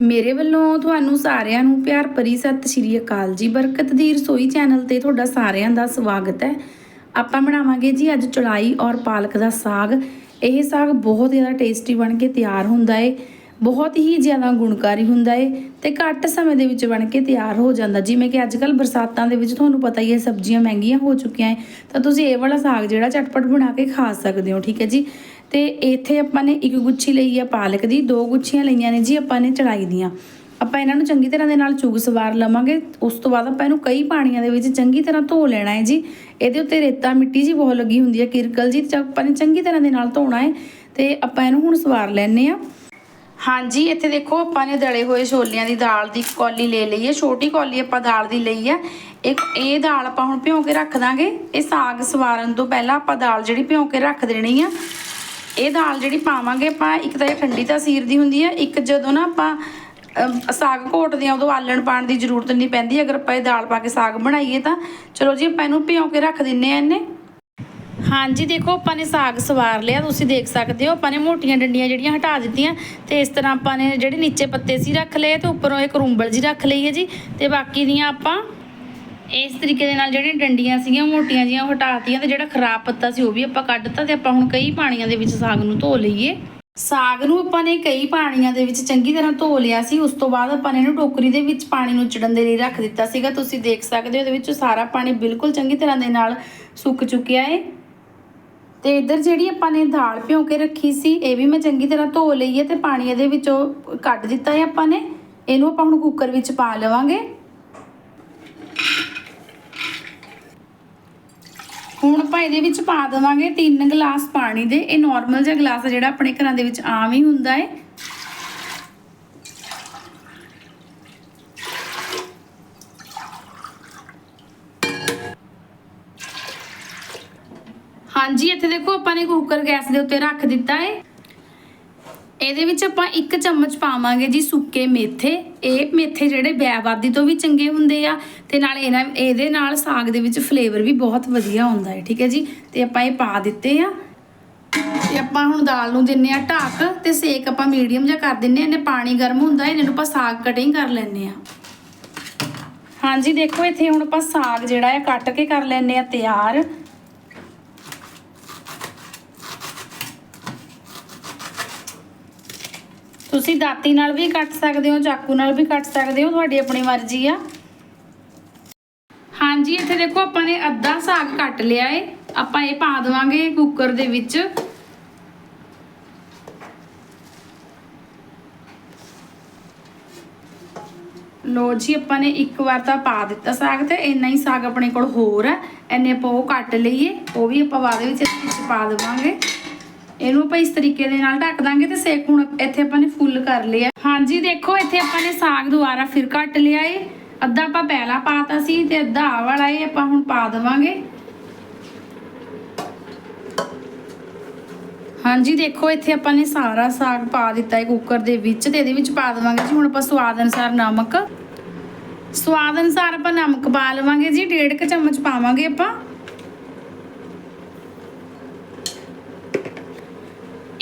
ਮੇਰੇ ਵੱਲੋਂ ਤੁਹਾਨੂੰ ਸਾਰਿਆਂ ਨੂੰ ਪਿਆਰ ਭਰੀ ਸਤਿ ਸ਼੍ਰੀ ਅਕਾਲ ਜੀ। ਬਰਕਤ ਦੀ ਰਸੋਈ ਚੈਨਲ ਤੇ ਤੁਹਾਡਾ ਸਾਰਿਆਂ ਦਾ ਸਵਾਗਤ ਹੈ। ਆਪਾਂ ਬਣਾਵਾਂਗੇ ਜੀ ਅੱਜ ਚੜਾਈ ਔਰ ਪਾਲਕ ਦਾ ਸਾਗ। ਇਹ ਸਾਗ ਬਹੁਤ ਜ਼ਿਆਦਾ ਟੇਸਟੀ ਬਣ ਕੇ ਤਿਆਰ ਹੁੰਦਾ ਏ। ਬਹੁਤ ਹੀ ਜ਼ਿਆਦਾ ਗੁਣਕਾਰੀ ਹੁੰਦਾ ਏ ਤੇ ਘੱਟ ਸਮੇਂ ਦੇ ਵਿੱਚ ਬਣ ਕੇ ਤਿਆਰ ਹੋ ਜਾਂਦਾ। ਜਿਵੇਂ ਕਿ ਅੱਜ ਕੱਲ ਬਰਸਾਤਾਂ ਦੇ ਵਿੱਚ ਤੁਹਾਨੂੰ ਪਤਾ ਹੀ ਹੈ, ਸਬਜ਼ੀਆਂ ਮਹਿੰਗੀਆਂ ਹੋ ਚੁੱਕੀਆਂ ਏ। ਤਾਂ ਤੁਸੀਂ ਇਹ ਵਾਲਾ ਸਾਗ ਜਿਹੜਾ ਝਟਪਟ ਬਣਾ ਕੇ ਖਾ ਸਕਦੇ ਹੋ, ਠੀਕ ਹੈ ਜੀ? ਤੇ ਇੱਥੇ ਆਪਾਂ ਨੇ ਇੱਕ ਗੁੱਛੀ ਲਈ ਹੈ ਪਾਲਕ ਦੀ, ਦੋ ਗੁੱਛੀਆਂ ਲਈਆਂ ਨੇ ਜੀ ਆਪਾਂ ਨੇ ਚੜਾਈ ਦੀਆਂ। ਆਪਾਂ ਇਹਨਾਂ ਨੂੰ ਚੰਗੀ ਤਰ੍ਹਾਂ ਦੇ ਨਾਲ ਚੁਗ ਸਵਾਰ ਲਵਾਂਗੇ। ਉਸ ਤੋਂ ਬਾਅਦ ਆਪਾਂ ਇਹਨੂੰ ਕਈ ਪਾਣੀਆਂ ਦੇ ਵਿੱਚ ਚੰਗੀ ਤਰ੍ਹਾਂ ਧੋ ਲੈਣਾ ਹੈ ਜੀ। ਇਹਦੇ ਉੱਤੇ ਰੇਤਾ ਮਿੱਟੀ ਜੀ ਬਹੁਤ ਲੱਗੀ ਹੁੰਦੀ ਹੈ, ਕਿਰਕਲ ਜੀ ਤੇ ਆਪਾਂ ਨੇ ਚੰਗੀ ਤਰ੍ਹਾਂ ਦੇ ਨਾਲ ਧੋਣਾ ਹੈ ਤੇ ਆਪਾਂ ਇਹਨੂੰ ਹੁਣ ਸਵਾਰ ਲੈਣੇ ਆ ਹਾਂਜੀ, ਇੱਥੇ ਦੇਖੋ ਆਪਾਂ ਨੇ ਦਲੇ ਹੋਏ ਛੋਲਿਆਂ ਦੀ ਦਾਲ ਦੀ ਕੌਲੀ ਲੈ ਲਈ ਹੈ। ਛੋਟੀ ਕੌਲੀ ਆਪਾਂ ਦਾਲ ਦੀ ਲਈ ਹੈ। ਇੱਕ ਇਹ ਦਾਲ ਆਪਾਂ ਹੁਣ ਭਿਉਂ ਕੇ ਰੱਖ ਦਾਂਗੇ। ਇਹ ਸਾਗ ਸਵਾਰਨ ਤੋਂ ਪਹਿਲਾਂ ਆਪਾਂ ਦਾਲ ਜਿਹੜੀ ਭਿਉਂ ਕੇ ਰੱਖ ਦੇਣੀ ਆ। ਇਹ ਦਾਲ ਜਿਹੜੀ ਪਾਵਾਂਗੇ ਆਪਾਂ, ਇੱਕ ਤਾਂ ਇਹ ਠੰਡੀ ਤਾਂ ਸੀਰ ਦੀ ਹੁੰਦੀ ਹੈ ਇੱਕ ਜਦੋਂ ਨਾ ਆਪਾਂ ਸਾਗ ਘੋਟਦੇ ਆ ਉਦੋਂ ਆਲਣ ਪਾਣ ਦੀ ਜ਼ਰੂਰਤ ਨਹੀਂ ਪੈਂਦੀ, ਅਗਰ ਆਪਾਂ ਇਹ ਦਾਲ ਪਾ ਕੇ ਸਾਗ ਬਣਾਈਏ ਤਾਂ। ਚਲੋ ਜੀ, ਆਪਾਂ ਇਹਨੂੰ ਭਿਉਂ ਕੇ ਰੱਖ ਦਿੰਨੇ ਆ ਇਹਨੇ। ਹਾਂਜੀ, ਦੇਖੋ, ਆਪਾਂ ਨੇ ਸਾਗ ਸਵਾਰ ਲਿਆ, ਤੁਸੀਂ ਦੇਖ ਸਕਦੇ ਹੋ, ਆਪਾਂ ਨੇ ਮੋਟੀਆਂ ਡੰਡੀਆਂ ਜਿਹੜੀਆਂ ਹਟਾ ਦਿੱਤੀਆਂ, ਤੇ ਇਸ ਤਰ੍ਹਾਂ ਆਪਾਂ ਨੇ ਜਿਹੜੇ ਨੀਚੇ ਪੱਤੇ ਸੀ ਰੱਖ ਲਏ, ਤੇ ਉੱਪਰੋਂ ਇਹ ਕਰੂੰਬਲ ਜੀ ਰੱਖ ਲਈ ਹੈ ਜੀ, ਤੇ ਬਾਕੀ ਦੀਆਂ ਆਪਾਂ ਇਸ ਤਰੀਕੇ ਦੇ ਨਾਲ ਜਿਹੜੀਆਂ ਡੰਡੀਆਂ ਸੀਗੀਆਂ ਮੋਟੀਆਂ ਜੀਆਂ ਉਹ ਹਟਾਤੀਆਂ ਤੇ ਜਿਹੜਾ ਖਰਾਬ ਪੱਤਾ ਸੀ ਉਹ ਵੀ ਆਪਾਂ ਕੱਢਤਾ ਤੇ ਆਪਾਂ ਹੁਣ ਕਈ ਪਾਣੀਆਂ ਦੇ ਵਿੱਚ ਸਾਗ ਨੂੰ ਧੋ ਲਈਏ। ਸਾਗ ਨੂੰ ਆਪਾਂ ਨੇ ਕਈ ਪਾਣੀਆਂ ਦੇ ਵਿੱਚ ਚੰਗੀ ਤਰ੍ਹਾਂ ਧੋ ਲਿਆ ਸੀ, ਉਸ ਤੋਂ ਬਾਅਦ ਆਪਾਂ ਨੇ ਇਹਨੂੰ ਟੋਕਰੀ ਦੇ ਵਿੱਚ ਪਾਣੀ ਨੂੰ ਚੜਨ ਦੇ ਲਈ ਰੱਖ ਦਿੱਤਾ ਸੀਗਾ। ਤੁਸੀਂ ਦੇਖ ਸਕਦੇ ਹੋ ਇਹਦੇ ਵਿੱਚ ਸਾਰਾ ਪਾਣੀ ਬਿਲਕੁਲ ਚੰਗੀ ਤਰ੍ਹਾਂ ਦੇ ਨਾਲ ਸੁੱਕ ਚੁੱਕਿਆ ਹੈ ਤੇ ਇੱਧਰ ਜਿਹੜੀ ਆਪਾਂ ਨੇ ਦਾਲ ਭਿਉਂ ਕੇ ਰੱਖੀ ਸੀ, ਇਹ ਵੀ ਮੈਂ ਚੰਗੀ ਤਰ੍ਹਾਂ ਧੋ ਲਈ ਹੈ ਤੇ ਪਾਣੀ ਇਹਦੇ ਵਿੱਚੋਂ ਕੱਢ ਦਿੱਤਾ ਹੈ ਆਪਾਂ ਨੇ। ਇਹਨੂੰ ਆਪਾਂ ਹੁਣ ਕੁੱਕਰ ਵਿੱਚ ਪਾ ਲਵਾਂਗੇ। ਹੁਣ ਆਪਾਂ ਇਹਦੇ ਵਿੱਚ ਪਾ ਦੇਵਾਂਗੇ 3 ਗਲਾਸ ਪਾਣੀ ਦੇ। ਇਹ ਨਾਰਮਲ ਜਿਹਾ ਗਲਾਸ ਜਿਹੜਾ ਆਪਣੇ ਘਰਾਂ ਦੇ ਵਿੱਚ ਆਮ ਹੀ ਹੁੰਦਾ ਹੈ ਹਾਂਜੀ, ਇੱਥੇ ਦੇਖੋ ਆਪਾਂ ਨੇ ਕੁੱਕਰ ਗੈਸ ਦੇ ਉੱਤੇ ਰੱਖ ਦਿੱਤਾ ਹੈ ਇਹਦੇ ਵਿੱਚ ਆਪਾਂ ਇੱਕ ਚਮਚ ਪਾਵਾਂਗੇ ਜੀ ਸੁੱਕੇ ਮੇਥੇ। ਇਹ ਮੇਥੇ ਜਿਹੜੇ ਬਿਆਵਾਦੀ ਤੋਂ ਵੀ ਚੰਗੇ ਹੁੰਦੇ ਆ ਤੇ ਨਾਲ ਇਹਨਾਂ ਇਹਦੇ ਨਾਲ ਸਾਗ ਦੇ ਵਿੱਚ ਫਲੇਵਰ ਵੀ ਬਹੁਤ ਵਧੀਆ ਹੁੰਦਾ ਹੈ, ਠੀਕ ਹੈ ਜੀ? ਤੇ ਆਪਾਂ ਇਹ ਪਾ ਦਿੱਤੇ ਆ। ਤੇ ਆਪਾਂ ਹੁਣ ਦਾਲ ਨੂੰ ਦਿੰਨੇ ਆ ਢੱਕ ਤੇ ਸੇਕ ਆਪਾਂ ਮੀਡੀਅਮ ਜਿਹਾ ਕਰ ਦਿੰਨੇ ਆ, ਇਹਨੇ ਪਾਣੀ ਗਰਮ ਹੁੰਦਾ, ਇਹਨਾਂ ਨੂੰ ਆਪਾਂ ਸਾਗ ਕਟਿੰਗ ਕਰ ਲੈਣੇ ਆ। ਹਾਂਜੀ, ਦੇਖੋ ਇੱਥੇ ਹੁਣ ਆਪਾਂ ਸਾਗ ਜਿਹੜਾ ਹੈ ਕੱਟ ਕੇ ਕਰ ਲੈਣੇ ਆ ਤਿਆਰ। ਤੁਸੀਂ ਦਾਤੀ ਨਾਲ ਵੀ ਕੱਟ ਸਕਦੇ ਹੋ, ਚਾਕੂ ਨਾਲ ਵੀ ਕੱਟ ਸਕਦੇ ਹੋ, ਤੁਹਾਡੀ ਆਪਣੀ ਮਰਜ਼ੀ ਆ। ਹਾਂਜੀ, ਇੱਥੇ ਦੇਖੋ ਆਪਾਂ ਨੇ ਅੱਧਾ ਸਾਗ ਕੱਟ ਲਿਆ ਏ। ਆਪਾਂ ਇਹ ਪਾ ਦੇਵਾਂਗੇ ਕੁੱਕਰ ਦੇ ਵਿੱਚ। ਲੋ ਜੀ, ਆਪਾਂ ਨੇ ਇੱਕ ਵਾਰ ਤਾਂ ਪਾ ਦਿੱਤਾ ਸਾਗ ਤੇ, ਇੰਨਾ ਹੀ ਸਾਗ ਆਪਣੇ ਕੋਲ ਹੋਰ ਹੈ ਐਨੇ ਆਪਾਂ ਉਹ ਕੱਟ ਲਈਏ, ਉਹ ਵੀ ਆਪਾਂ ਬਾਅਦ ਵਿੱਚ ਵਿੱਚ ਪਾ ਦੇਵਾਂਗੇ। ਇਹਨੂੰ ਆਪਾਂ ਇਸ ਤਰੀਕੇ ਦੇ ਨਾਲ ਢੱਕ ਦਾਂਗੇ ਤੇ ਸੇਕ ਹੁਣ ਇੱਥੇ ਆਪਾਂ ਨੇ ਫੁੱਲ ਕਰ ਲਿਆ। ਹਾਂਜੀ, ਦੇਖੋ, ਇੱਥੇ ਆਪਾਂ ਨੇ ਸਾਗ ਦੁਬਾਰਾ ਫਿਰ ਕੱਟ ਲਿਆ ਏ। ਅੱਧਾ ਆਪਾਂ ਪਹਿਲਾਂ ਪਾਤਾ ਸੀ ਤੇ ਅੱਧਾ ਆ ਵਾਲਾ ਏ, ਆਪਾਂ ਹੁਣ ਪਾ ਦੇਵਾਂਗੇ। ਹਾਂਜੀ, ਦੇਖੋ, ਇੱਥੇ ਆਪਾਂ ਨੇ ਸਾਰਾ ਸਾਗ ਪਾ ਦਿੱਤਾ ਹੈ ਕੁੱਕਰ ਦੇ ਵਿੱਚ ਤੇ ਇਹਦੇ ਵਿੱਚ ਪਾ ਦੇਵਾਂਗੇ ਜੀ ਹੁਣ ਆਪਾਂ ਸਵਾਦ ਅਨੁਸਾਰ ਨਮਕ। ਸਵਾਦ ਅਨੁਸਾਰ ਆਪਾਂ ਨਮਕ ਪਾ ਲਵਾਂਗੇ ਜੀ, ਡੇਢ ਕੁ ਚਮਚ ਪਾਵਾਂਗੇ ਆਪਾਂ।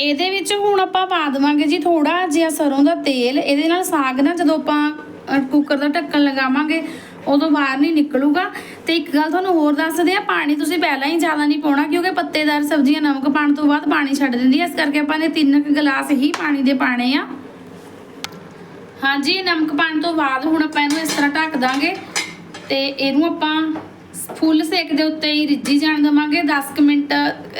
ਇਹਦੇ ਵਿੱਚ ਹੁਣ ਆਪਾਂ ਪਾ ਦੇਵਾਂਗੇ ਜੀ ਥੋੜਾ ਜਿਹਾ ਸਰੋਂ ਦਾ ਤੇਲ। ਇਹਦੇ ਨਾਲ ਸਾਗ ਨਾ ਜਦੋਂ ਆਪਾਂ ਕੁੱਕਰ ਦਾ ਢੱਕਣ ਲਗਾਵਾਂਗੇ, ਉਦੋਂ ਬਾਹਰ ਨਹੀਂ ਨਿਕਲੂਗਾ। ਤੇ ਇੱਕ ਗੱਲ ਤੁਹਾਨੂੰ ਹੋਰ ਦੱਸਦੇ ਆ ਪਾਣੀ ਤੁਸੀਂ ਪਹਿਲਾਂ ਹੀ ਜ਼ਿਆਦਾ ਨਹੀਂ ਪਾਉਣਾ, ਕਿਉਂਕਿ ਪੱਤੇਦਾਰ ਸਬਜ਼ੀਆਂ ਨਮਕ ਪਾਣ ਤੋਂ ਬਾਅਦ ਪਾਣੀ ਛੱਡ ਦਿੰਦੀ ਆ। ਇਸ ਕਰਕੇ ਆਪਾਂ ਨੇ ਤਿੰਨ ਕੁ ਗਲਾਸ ਹੀ ਪਾਣੀ ਦੇ ਪਾਣੇ ਆ। ਹਾਂਜੀ, ਨਮਕ ਪਾਣ ਤੋਂ ਬਾਅਦ ਹੁਣ ਆਪਾਂ ਇਹਨੂੰ ਇਸ ਤਰ੍ਹਾਂ ਢੱਕ ਦਾਂਗੇ। ਤੇ ਇਹਨੂੰ ਆਪਾਂ ਫੁੱਲ ਸੇਕ ਦੇ ਉੱਤੇ ਹੀ ਰਿੱਝੀ ਜਾਣ ਦਵਾਂਗੇ। 10 ਕੁ ਮਿੰਟ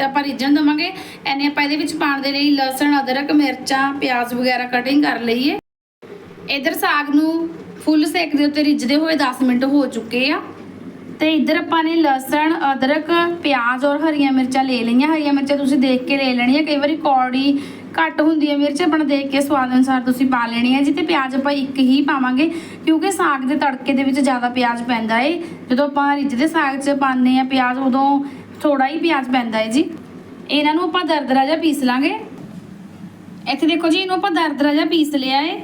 ਆਪਾਂ ਰਿੱਝਣ ਦਵਾਂਗੇ। ਐਨੇ ਆਪਾਂ ਇਹਦੇ ਵਿੱਚ ਪਾਣ ਦੇ ਲਈ ਲਸਣ, ਅਦਰਕ, ਮਿਰਚਾਂ, ਪਿਆਜ਼ ਵਗੈਰਾ ਕਟਿੰਗ ਕਰ ਲਈਏ। ਇਧਰ ਸਾਗ ਨੂੰ ਫੁੱਲ ਸੇਕ ਦੇ ਉੱਤੇ ਰਿੱਝਦੇ ਹੋਏ 10 ਮਿੰਟ ਹੋ ਚੁੱਕੇ ਆ। ਤੇ ਇਧਰ ਆਪਾਂ ਨੇ ਲਸਣ, ਅਦਰਕ, ਪਿਆਜ਼ ਔਰ ਹਰੀਆਂ ਮਿਰਚਾਂ ਲੈ ਲਈਆਂ। ਹਰੀਆਂ ਮਿਰਚਾਂ ਤੁਸੀਂ ਦੇਖ ਕੇ ਲੈ ਲੈਣੀਆਂ। ਕਈ ਵਾਰੀ ਕੌੜੀ ਘੱਟ ਹੁੰਦੀ ਹੈ ਮਿਰਚ, ਆਪਣਾ ਦੇਖ ਕੇ ਸਵਾਦ ਅਨੁਸਾਰ ਤੁਸੀਂ ਪਾ ਲੈਣੀ ਹੈ। ਜੀ ਤੇ ਪਿਆਜ਼ ਆਪਾਂ ਇੱਕ ਹੀ ਪਾਵਾਂਗੇ, ਕਿਉਂਕਿ ਸਾਗ ਦੇ ਤੜਕੇ ਦੇ ਵਿੱਚ ਜ਼ਿਆਦਾ ਪਿਆਜ਼ ਪੈਂਦਾ ਏ। ਜਦੋਂ ਆਪਾਂ ਰਿੱਝਦੇ ਸਾਗ 'ਚ ਪਾਉਂਦੇ ਆ ਪਿਆਜ਼, ਉਦੋਂ ਥੋੜਾ ਹੀ ਪਿਆਜ਼ ਪੈਂਦਾ ਏ ਜੀ। ਇਹਨਾਂ ਨੂੰ ਆਪਾਂ ਦਰਦਰਾ ਜਿਹਾ ਪੀਸ ਲਾਂਗੇ। ਇੱਥੇ ਦੇਖੋ ਜੀ, ਇਹਨੂੰ ਆਪਾਂ ਦਰਦਰਾ ਜਿਹਾ ਪੀਸ ਲਿਆ ਏ।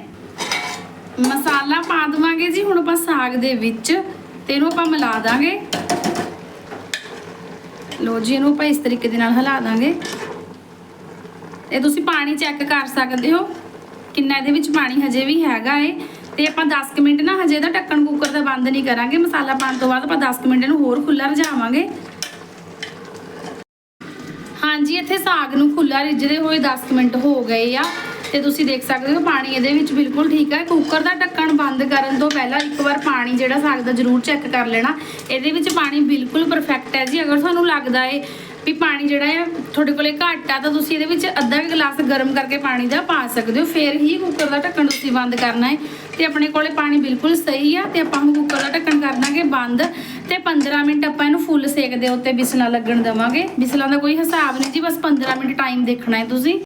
ਮਸਾਲਾ ਪਾ ਦਵਾਂਗੇ ਜੀ ਹੁਣ ਆਪਾਂ ਸਾਗ ਦੇ ਵਿੱਚ, ਤੇ ਇਹਨੂੰ ਆਪਾਂ ਮਿਲਾ ਦਾਂਗੇ। ਲੋ ਜੀ, ਇਹਨੂੰ ਆਪਾਂ ਇਸ ਤਰੀਕੇ ਦੇ ਨਾਲ ਹਿਲਾ ਦਾਂਗੇ। ਇਹ ਤੁਸੀਂ ਪਾਣੀ ਚੈੱਕ ਕਰ ਸਕਦੇ ਹੋ। ਕਿੰਨਾ ਇਹਦੇ ਵਿੱਚ ਪਾਣੀ ਹਜੇ ਵੀ ਹੈਗਾ ਏ। ਤੇ ਆਪਾਂ 10 ਕੁ ਮਿੰਟ ਨਾ ਹਜੇ ਦਾ ਢੱਕਣ ਕੁੱਕਰ ਦਾ ਬੰਦ ਨਹੀਂ ਕਰਾਂਗੇ। ਮਸਾਲਾ ਪਾਉਣ ਤੋਂ ਬਾਅਦ ਆਪਾਂ 10 ਕੁ ਮਿੰਟ ਇਹਨੂੰ ਹੋਰ ਖੁੱਲਾ ਰਝਾਵਾਂਗੇ। ਹਾਂਜੀ, ਇੱਥੇ ਸਾਗ ਨੂੰ ਖੁੱਲਾ ਰਿੱਝਦੇ ਹੋਏ 10 ਮਿੰਟ ਹੋ ਗਏ ਆ। ਤੇ ਤੁਸੀਂ ਦੇਖ ਸਕਦੇ ਹੋ ਪਾਣੀ ਇਹਦੇ ਵਿੱਚ ਬਿਲਕੁਲ ਠੀਕ ਹੈ ਕੁੱਕਰ ਦਾ ਢੱਕਣ ਬੰਦ ਕਰਨ ਤੋਂ ਪਹਿਲਾਂ ਇੱਕ ਵਾਰ ਪਾਣੀ ਜਿਹੜਾ ਸਾਗ ਦਾ ਜ਼ਰੂਰ ਚੈੱਕ ਕਰ ਲੈਣਾ। ਇਹਦੇ ਵਿੱਚ ਪਾਣੀ ਬਿਲਕੁਲ ਪਰਫੈਕਟ ਹੈ ਜੀ। ਅਗਰ ਤੁਹਾਨੂੰ ਲੱਗਦਾ ਏ ਵੀ ਪਾਣੀ ਜਿਹੜਾ ਹੈ ਤੁਹਾਡੇ ਕੋਲੇ ਘੱਟ ਆ, ਤਾਂ ਤੁਸੀਂ ਇਹਦੇ ਵਿੱਚ ਅੱਧਾ ਵੀ ਗਲਾਸ ਗਰਮ ਕਰਕੇ ਪਾਣੀ ਦਾ ਪਾ ਸਕਦੇ ਹੋ। ਫਿਰ ਹੀ ਕੁੱਕਰ ਦਾ ਢੱਕਣ ਤੁਸੀਂ ਬੰਦ ਕਰਨਾ ਹੈ ਤੇ ਆਪਣੇ ਕੋਲੇ ਪਾਣੀ ਬਿਲਕੁਲ ਸਹੀ ਆ, ਤੇ ਆਪਾਂ ਹੁਣ ਕੁੱਕਰ ਦਾ ਢੱਕਣ ਕਰ ਦਾਂਗੇ ਬੰਦ। ਤੇ 15 ਮਿੰਟ ਆਪਾਂ ਇਹਨੂੰ ਫੁੱਲ ਸੇਕ ਦੇ ਉੱਤੇ ਬਿਸਲਾਂ ਲੱਗਣ ਦੇਵਾਂਗੇ। ਬਿਸਲਾਂ ਦਾ ਕੋਈ ਹਿਸਾਬ ਨਹੀਂ ਜੀ, ਬਸ 15 ਮਿੰਟ ਟਾਈਮ ਦੇਖਣਾ ਹੈ ਤੁਸੀਂ।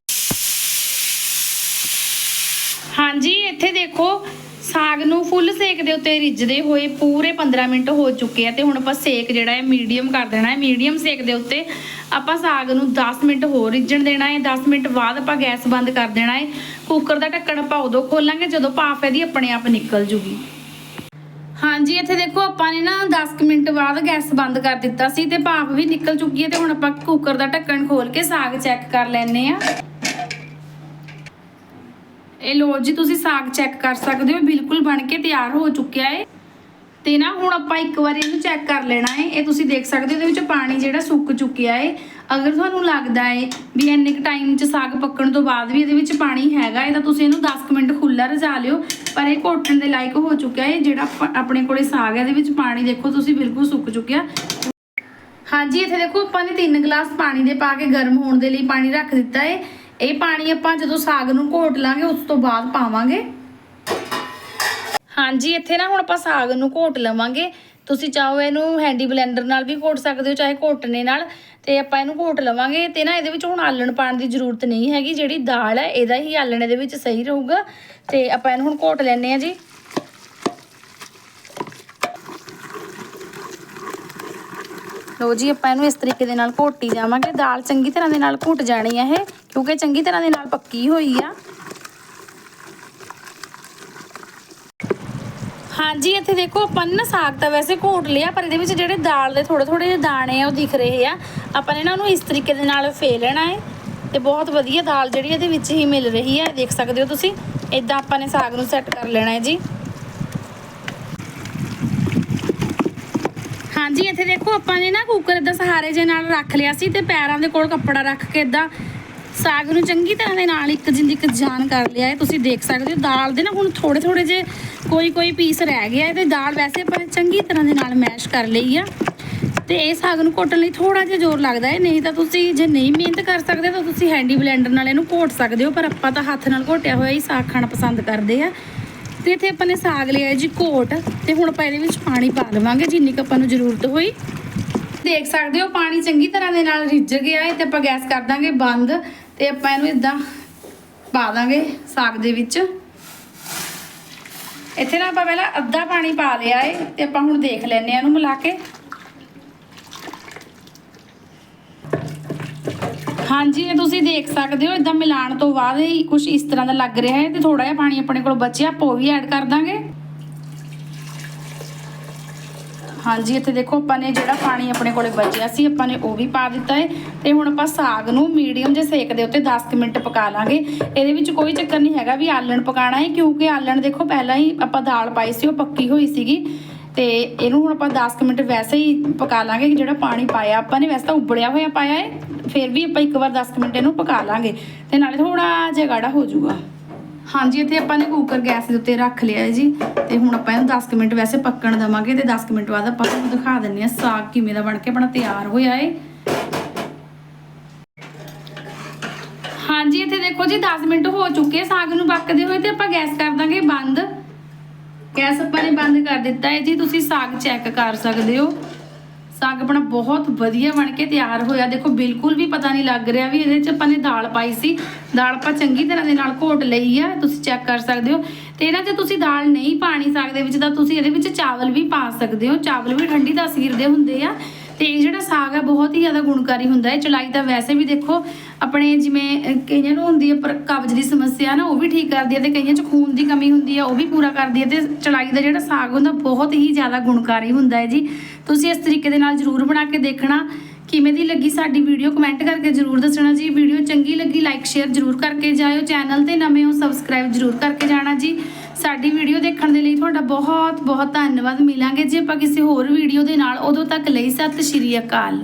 ਹਾਂਜੀ, ਇੱਥੇ ਦੇਖੋ ਸਾਗ ਨੂੰ ਫੁੱਲ ਸੇਕ ਦੇ ਉੱਤੇ ਰਿੱਝਦੇ ਹੋਏ ਪੂਰੇ 15 ਮਿੰਟ ਹੋ ਚੁੱਕੇ ਆ ਤੇ ਹੁਣ ਆਪਾਂ ਸੇਕ ਜਿਹੜਾ ਹੈ ਮੀਡੀਅਮ ਕਰ ਦੇਣਾ ਹੈ। ਮੀਡੀਅਮ ਸੇਕ ਦੇ ਉੱਤੇ ਆਪਾਂ ਸਾਗ ਨੂੰ 10 ਮਿੰਟ ਹੋਰ ਰਿੱਝਣ ਦੇਣਾ ਹੈ। 10 ਮਿੰਟ ਬਾਅਦ ਆਪਾਂ ਗੈਸ ਬੰਦ ਕਰ ਦੇਣਾ ਹੈ। ਕੁੱਕਰ ਦਾ ਢੱਕਣ ਆਪਾਂ ਉਦੋਂ ਖੋਲਾਂਗੇ ਜਦੋਂ ਭਾਫ ਇਹਦੀ ਆਪਣੇ ਆਪ ਨਿਕਲ ਜੂਗੀ। ਹਾਂਜੀ, ਇੱਥੇ ਦੇਖੋ ਆਪਾਂ ਨੇ ਨਾ 10 ਕੁ ਮਿੰਟ ਬਾਅਦ ਗੈਸ ਬੰਦ ਕਰ ਦਿੱਤਾ ਸੀ ਤੇ ਭਾਫ ਵੀ ਨਿਕਲ ਚੁੱਕੀ ਹੈ ਤੇ ਹੁਣ ਆਪਾਂ ਕੁੱਕਰ ਦਾ ਢੱਕਣ ਖੋਲ ਕੇ ਸਾਗ ਚੈੱਕ ਕਰ ਲੈਨੇ ਆ ਇਹ ਲੋ ਜੀ, ਤੁਸੀਂ ਸਾਗ ਚੈੱਕ ਕਰ ਸਕਦੇ ਹੋ, ਬਿਲਕੁਲ ਬਣ ਕੇ ਤਿਆਰ ਹੋ ਚੁੱਕਿਆ ਹੈ ਤੇ ਨਾ, ਹੁਣ ਆਪਾਂ ਇੱਕ ਵਾਰੀ ਇਹਨੂੰ ਚੈੱਕ ਕਰ ਲੈਣਾ ਹੈ ਇਹ ਤੁਸੀਂ ਦੇਖ ਸਕਦੇ ਹੋ, ਇਹਦੇ ਵਿੱਚ ਪਾਣੀ ਜਿਹੜਾ ਸੁੱਕ ਚੁੱਕਿਆ ਹੈ ਅਗਰ ਤੁਹਾਨੂੰ ਲੱਗਦਾ ਹੈ ਵੀ ਇੰਨੇ ਕੁ ਟਾਈਮ 'ਚ ਸਾਗ ਪੱਕਣ ਤੋਂ ਬਾਅਦ ਵੀ ਇਹਦੇ ਵਿੱਚ ਪਾਣੀ ਹੈਗਾ ਹੈ ਤਾਂ ਤੁਸੀਂ ਇਹਨੂੰ 10 ਕੁ ਮਿੰਟ ਖੁੱਲਾ ਰਜਾ ਲਿਓ। ਪਰ ਇਹ ਘੋਟਣ ਦੇ ਲਾਇਕ ਹੋ ਚੁੱਕਿਆ ਹੈ ਜਿਹੜਾ ਆਪਣੇ ਕੋਲੇ ਸਾਗ ਹੈ, ਇਹਦੇ ਵਿੱਚ ਪਾਣੀ ਦੇਖੋ, ਤੁਸੀਂ ਬਿਲਕੁਲ ਸੁੱਕ ਚੁੱਕਿਆ। ਹਾਂਜੀ, ਇੱਥੇ ਦੇਖੋ, ਆਪਾਂ ਨੇ 3 ਗਲਾਸ ਪਾਣੀ ਦੇ ਪਾ ਕੇ ਗਰਮ ਹੋਣ ਦੇ ਲਈ ਪਾਣੀ ਰੱਖ ਦਿੱਤਾ ਹੈ ਇਹ ਪਾਣੀ ਆਪਾਂ ਜਦੋਂ ਸਾਗ ਨੂੰ ਘੋਟ ਲਾਂਗੇ, ਉਸ ਤੋਂ ਬਾਅਦ ਪਾਵਾਂਗੇ। ਹਾਂਜੀ, ਇੱਥੇ ਨਾ ਹੁਣ ਆਪਾਂ ਸਾਗ ਨੂੰ ਘੋਟ ਲਵਾਂਗੇ। ਤੁਸੀਂ ਚਾਹੋ ਇਹਨੂੰ ਹੈਂਡੀ ਬਲੈਂਡਰ ਨਾਲ ਵੀ ਘੋਟ ਸਕਦੇ ਹੋ, ਚਾਹੇ ਘੋਟਣੇ ਨਾਲ। ਤੇ ਆਪਾਂ ਇਹਨੂੰ ਘੋਟ ਲਵਾਂਗੇ। ਤੇ ਨਾ ਇਹਦੇ ਵਿੱਚ ਹੁਣ ਆਲਣ ਪਾਉਣ ਦੀ ਜ਼ਰੂਰਤ ਨਹੀਂ ਹੈਗੀ। ਜਿਹੜੀ ਦਾਲ ਹੈ, ਇਹਦਾ ਹੀ ਆਲਣ ਇਹਦੇ ਵਿੱਚ ਸਹੀ ਰਹੂਗਾ। ਤੇ ਆਪਾਂ ਇਹਨੂੰ ਹੁਣ ਘੋਟ ਲੈਣੇ ਆ ਜੀ। ਲੋ ਜੀ, ਆਪਾਂ ਇਹਨੂੰ ਇਸ ਤਰੀਕੇ ਦੇ ਨਾਲ ਘੋਟੀ ਜਾਵਾਂਗੇ। ਦਾਲ ਚੰਗੀ ਤਰ੍ਹਾਂ ਦੇ ਨਾਲ ਘੁੱਟ ਜਾਣੀ ਹੈ ਇਹ। ਕਿਉਂਕਿ ਚੰਗੀ ਤਰ੍ਹਾਂ ਦੇ ਨਾਲ ਪੱਕੀ ਹੋਈ ਆ। ਹਾਂਜੀ, ਇੱਥੇ ਦੇਖੋ ਆਪਾਂ ਨਾ ਸਾਗ ਤਾਂ ਵੈਸੇ ਘੋਟ ਲਿਆ, ਪਰ ਇਹਦੇ ਵਿੱਚ ਜਿਹੜੇ ਦਾਲ ਦੇ ਥੋੜੇ ਥੋੜੇ ਜਿਹੇ ਦਾਣੇ ਆ, ਉਹ ਦਿਖ ਰਹੇ ਆ। ਆਪਾਂ ਨੇ ਨਾ ਇਸ ਤਰੀਕੇ ਦੇ ਨਾਲ ਫੇ ਲੈਣਾ ਹੈ ਤੇ ਬਹੁਤ ਵਧੀਆ ਦਾਲ ਜਿਹੜੀ ਇਹਦੇ ਵਿੱਚ ਹੀ ਮਿਲ ਰਹੀ ਹੈ ਦੇਖ ਸਕਦੇ ਹੋ ਤੁਸੀਂ। ਇਦਾਂ ਆਪਾਂ ਨੇ ਸਾਗ ਨੂੰ ਸੈੱਟ ਕਰ ਲੈਣਾ ਹੈ ਜੀ। ਹਾਂਜੀ, ਇੱਥੇ ਦੇਖੋ ਆਪਾਂ ਨੇ ਨਾ ਕੁੱਕਰ ਦਾ ਸਹਾਰੇ ਜੇ ਨਾਲ ਰੱਖ ਲਿਆ ਸੀ, ਤੇ ਪੈਰਾਂ ਦੇ ਕੋਲ ਕੱਪੜਾ ਰੱਖ ਕੇ ਇਦਾਂ ਸਾਗ ਨੂੰ ਚੰਗੀ ਤਰ੍ਹਾਂ ਦੇ ਨਾਲ ਇੱਕ ਜਿੰਦੀ ਇੱਕ ਜਾਨ ਕਰ ਲਿਆ ਹੈ, ਤੁਸੀਂ ਦੇਖ ਸਕਦੇ ਹੋ। ਦਾਲ ਦੇ ਨਾ ਹੁਣ ਥੋੜੇ ਥੋੜੇ ਜੇ ਕੋਈ ਕੋਈ ਪੀਸ ਰਹਿ ਗਿਆ ਹੈ ਤੇ ਦਾਲ ਵੈਸੇ ਆਪਾਂ ਚੰਗੀ ਤਰ੍ਹਾਂ ਦੇ ਨਾਲ ਮੈਸ਼ ਕਰ ਲਈ ਆ। ਤੇ ਇਹ ਸਾਗ ਨੂੰ ਘੋਟਣ ਲਈ ਥੋੜਾ ਜਿਹਾ ਜ਼ੋਰ ਲੱਗਦਾ ਹੈ। ਨਹੀਂ ਤਾਂ ਤੁਸੀਂ ਜੇ ਨਹੀਂ ਮਿਹਨਤ ਕਰ ਸਕਦੇ ਤਾਂ ਤੁਸੀਂ ਹੈਂਡੀ ਬਲੈਂਡਰ ਨਾਲ ਇਹਨੂੰ ਘੋਟ ਸਕਦੇ ਹੋ। ਪਰ ਆਪਾਂ ਤਾਂ ਹੱਥ ਨਾਲ ਘੋਟਿਆ ਹੋਇਆ ਹੀ ਸਾਗ ਖਾਣਾ ਪਸੰਦ ਕਰਦੇ ਆ। ਤੇ ਇੱਥੇ ਆਪਾਂ ਨੇ ਸਾਗ ਲਿਆ ਜੀ ਘੋਟ। ਤੇ ਹੁਣ ਆਪਾਂ ਇਹਦੇ ਵਿੱਚ ਪਾਣੀ ਪਾ ਲਵਾਂਗੇ, ਜਿੰਨੀ ਕੁ ਆਪਾਂ ਨੂੰ ਜ਼ਰੂਰਤ ਹੋਈ। ਦੇਖ ਸਕਦੇ ਹੋ, ਪਾਣੀ ਚੰਗੀ ਤਰ੍ਹਾਂ ਦੇ ਨਾਲ ਰਿੱਝ ਗਿਆ ਹੈ। ਤੇ ਆਪਾਂ ਗੈਸ ਕਰ ਦਾਂਗੇ ਬੰਦ। ਤੇ ਆਪਾਂ ਇਹਨੂੰ ਇਦਾਂ ਪਾ ਦਾਂਗੇ ਸਾਗ ਦੇ ਵਿੱਚ। ਇੱਥੇ ਨਾ ਆਪਾਂ ਪਹਿਲਾਂ ਅੱਧਾ ਪਾਣੀ ਪਾ ਲਿਆ ਏ ਤੇ ਆਪਾਂ ਹੁਣ ਦੇਖ ਲੈਨੇ ਆ ਇਹਨੂੰ ਮਿਲਾ ਕੇ। ਹਾਂਜੀ, ਇਹ ਤੁਸੀਂ ਦੇਖ ਸਕਦੇ ਹੋ, ਇਦਾਂ ਮਿਲਾਣ ਤੋਂ ਬਾਅਦ ਹੀ ਕੁਝ ਇਸ ਤਰ੍ਹਾਂ ਦਾ ਲੱਗ ਰਿਹਾ ਹੈ ਤੇ ਥੋੜਾ ਜਿਹਾ ਪਾਣੀ ਆਪਣੇ ਕੋਲ ਬਚਿਆ, ਆਪਾਂ ਵੀ ਐਡ ਕਰ ਦਾਂਗੇ। ਹਾਂਜੀ, ਇੱਥੇ ਦੇਖੋ ਆਪਾਂ ਨੇ ਜਿਹੜਾ ਪਾਣੀ ਆਪਣੇ ਕੋਲੇ ਬਚਿਆ ਸੀ, ਆਪਾਂ ਨੇ ਉਹ ਵੀ ਪਾ ਦਿੱਤਾ ਹੈ। ਤੇ ਹੁਣ ਆਪਾਂ ਸਾਗ ਨੂੰ ਮੀਡੀਅਮ ਜਿਹੇ ਸੇਕ ਦੇ ਉੱਤੇ 10 ਕੁ ਮਿੰਟ ਪਕਾ ਲਾਂਗੇ। ਇਹਦੇ ਵਿੱਚ ਕੋਈ ਚੱਕਰ ਨਹੀਂ ਹੈਗਾ ਵੀ ਆਲਣ ਪਕਾਣਾ ਹੈ, ਕਿਉਂਕਿ ਆਲਣ ਦੇਖੋ ਪਹਿਲਾਂ ਹੀ ਆਪਾਂ ਦਾਲ ਪਾਈ ਸੀ, ਉਹ ਪੱਕੀ ਹੋਈ ਸੀਗੀ। ਤੇ ਇਹਨੂੰ ਹੁਣ ਆਪਾਂ 10 ਕੁ ਮਿੰਟ ਵੈਸੇ ਹੀ ਪਕਾ ਲਾਂਗੇ ਜਿਹੜਾ ਪਾਣੀ ਪਾਇਆ ਆਪਾਂ ਨੇ, ਵੈਸੇ ਤਾਂ ਉਬਲਿਆ ਹੋਇਆ ਪਾਇਆ ਹੈ, ਫਿਰ ਵੀ ਆਪਾਂ ਇੱਕ ਵਾਰ 10 ਕੁ ਮਿੰਟ ਇਹਨੂੰ ਪਕਾ ਲਾਂਗੇ। ਤੇ ਨਾਲੇ ਥੋੜਾ ਜਿਹਾ ਗਾੜਾ ਹੋ ਜਾਊਗਾ। ਹਾਂਜੀ, ਇੱਥੇ ਆਪਾਂ ਨੇ ਕੁੱਕਰ ਗੈਸ ਦੇ ਉੱਤੇ ਰੱਖ ਲਿਆ ਹੈ ਜੀ। ਤੇ ਹੁਣ ਆਪਾਂ ਇਹਨੂੰ 10 ਮਿੰਟ ਵੈਸੇ ਪੱਕਣ ਦੇਵਾਂਗੇ ਤੇ 10 ਮਿੰਟ ਬਾਅਦ ਆਪਾਂ ਤੁਹਾਨੂੰ ਦਿਖਾ ਦਿੰਨੇ ਆ ਸਾਗ ਕਿਵੇਂ ਦਾ ਬਣ ਕੇ ਆਪਣਾ ਤਿਆਰ ਹੋਇਆ ਏ ਹਾਂਜੀ, ਇੱਥੇ ਦੇਖੋ ਜੀ 10 ਮਿੰਟ ਹੋ ਚੁੱਕੇ ਸਾਗ ਨੂੰ ਪੱਕਦੇ ਹੋਏ ਤੇ ਆਪਾਂ ਗੈਸ ਕਰ ਦਾਂਗੇ ਬੰਦ। ਗੈਸ ਆਪਾਂ ਨੇ ਬੰਦ ਕਰ ਦਿੱਤਾ ਹੈ ਜੀ, ਤੁਸੀਂ ਸਾਗ ਚੈੱਕ ਕਰ ਸਕਦੇ ਹੋ। ਸਾਗ ਆਪਣਾ ਬਹੁਤ ਵਧੀਆ ਬਣ ਕੇ ਤਿਆਰ ਹੋਇਆ। ਦੇਖੋ, ਬਿਲਕੁਲ ਵੀ ਪਤਾ ਨਹੀਂ ਲੱਗ ਰਿਹਾ ਵੀ ਇਹਦੇ ਚ ਆਪਾਂ ਨੇ ਦਾਲ ਪਾਈ ਸੀ। ਦਾਲ ਆਪਾਂ ਚੰਗੀ ਤਰ੍ਹਾਂ ਦੇ ਨਾਲ ਘੋਟ ਲਈ ਆ, ਤੁਸੀਂ ਚੈੱਕ ਕਰ ਸਕਦੇ ਹੋ। ਤੇ ਇਹਨਾਂ 'ਚ ਤੁਸੀਂ ਦਾਲ ਨਹੀਂ ਪਾਣੀ ਸਾਗ ਦੇ ਵਿੱਚ, ਤਾਂ ਤੁਸੀਂ ਇਹਦੇ ਵਿੱਚ ਚਾਵਲ ਵੀ ਪਾ ਸਕਦੇ ਹੋ। ਚਾਵਲ ਵੀ ਠੰਡੀ ਤਾਸੀਰ ਦੇ ਹੁੰਦੇ ਆ। ਤੇ ਇਹ ਜਿਹੜਾ ਸਾਗ ਆ, ਬਹੁਤ ਹੀ ਜ਼ਿਆਦਾ ਗੁਣਕਾਰੀ ਹੁੰਦਾ ਹੈ। ਚਲਾਈ ਤਾਂ ਵੈਸੇ ਵੀ ਦੇਖੋ, ਆਪਣੇ ਜਿਵੇਂ ਕਈਆਂ ਨੂੰ ਹੁੰਦੀ ਹੈ ਪਰ ਕਬਜ਼ ਦੀ ਸਮੱਸਿਆ ਨਾ, ਉਹ ਵੀ ਠੀਕ ਕਰਦੀ ਹੈ ਤੇ ਕਈਆਂ 'ਚ ਖੂਨ ਦੀ ਕਮੀ ਹੁੰਦੀ ਹੈ, ਉਹ ਵੀ ਪੂਰਾ ਕਰਦੀ ਹੈ ਤੇ ਚਲਾਈ ਦਾ ਜਿਹੜਾ ਸਾਗ ਹੁੰਦਾ, ਬਹੁਤ ਹੀ ਜ਼ਿਆਦਾ ਗੁਣਕਾਰੀ ਹੁੰਦਾ ਹੈ ਜੀ। ਤੁਸੀਂ ਇਸ ਤਰੀਕੇ ਦੇ ਨਾਲ ਜ਼ਰੂਰ ਬਣਾ ਕੇ ਦੇਖਣਾ। ਕਿਵੇਂ ਦੀ ਲੱਗੀ ਸਾਡੀ ਵੀਡੀਓ, ਕਮੈਂਟ ਕਰਕੇ ਜਰੂਰ ਦੱਸਣਾ ਜੀ। ਵੀਡੀਓ ਚੰਗੀ ਲੱਗੀ, ਲਾਈਕ, ਸ਼ੇਅਰ ਜਰੂਰ ਕਰਕੇ ਜਾਇਓ। ਚੈਨਲ ਤੇ ਨਵੇਂ ਹੋ, ਸਬਸਕ੍ਰਾਈਬ ਜਰੂਰ ਕਰਕੇ ਜਾਣਾ ਜੀ। ਸਾਡੀ ਵੀਡੀਓ ਦੇਖਣ ਦੇ ਲਈ ਤੁਹਾਡਾ ਬਹੁਤ ਬਹੁਤ ਧੰਨਵਾਦ। ਮਿਲਾਂਗੇ ਜੇ ਆਪਾਂ ਕਿਸੇ ਹੋਰ ਵੀਡੀਓ ਦੇ ਨਾਲ ਉਦੋਂ ਤੱਕ ਲਈ। ਸਤਿ ਸ਼੍ਰੀ ਅਕਾਲ।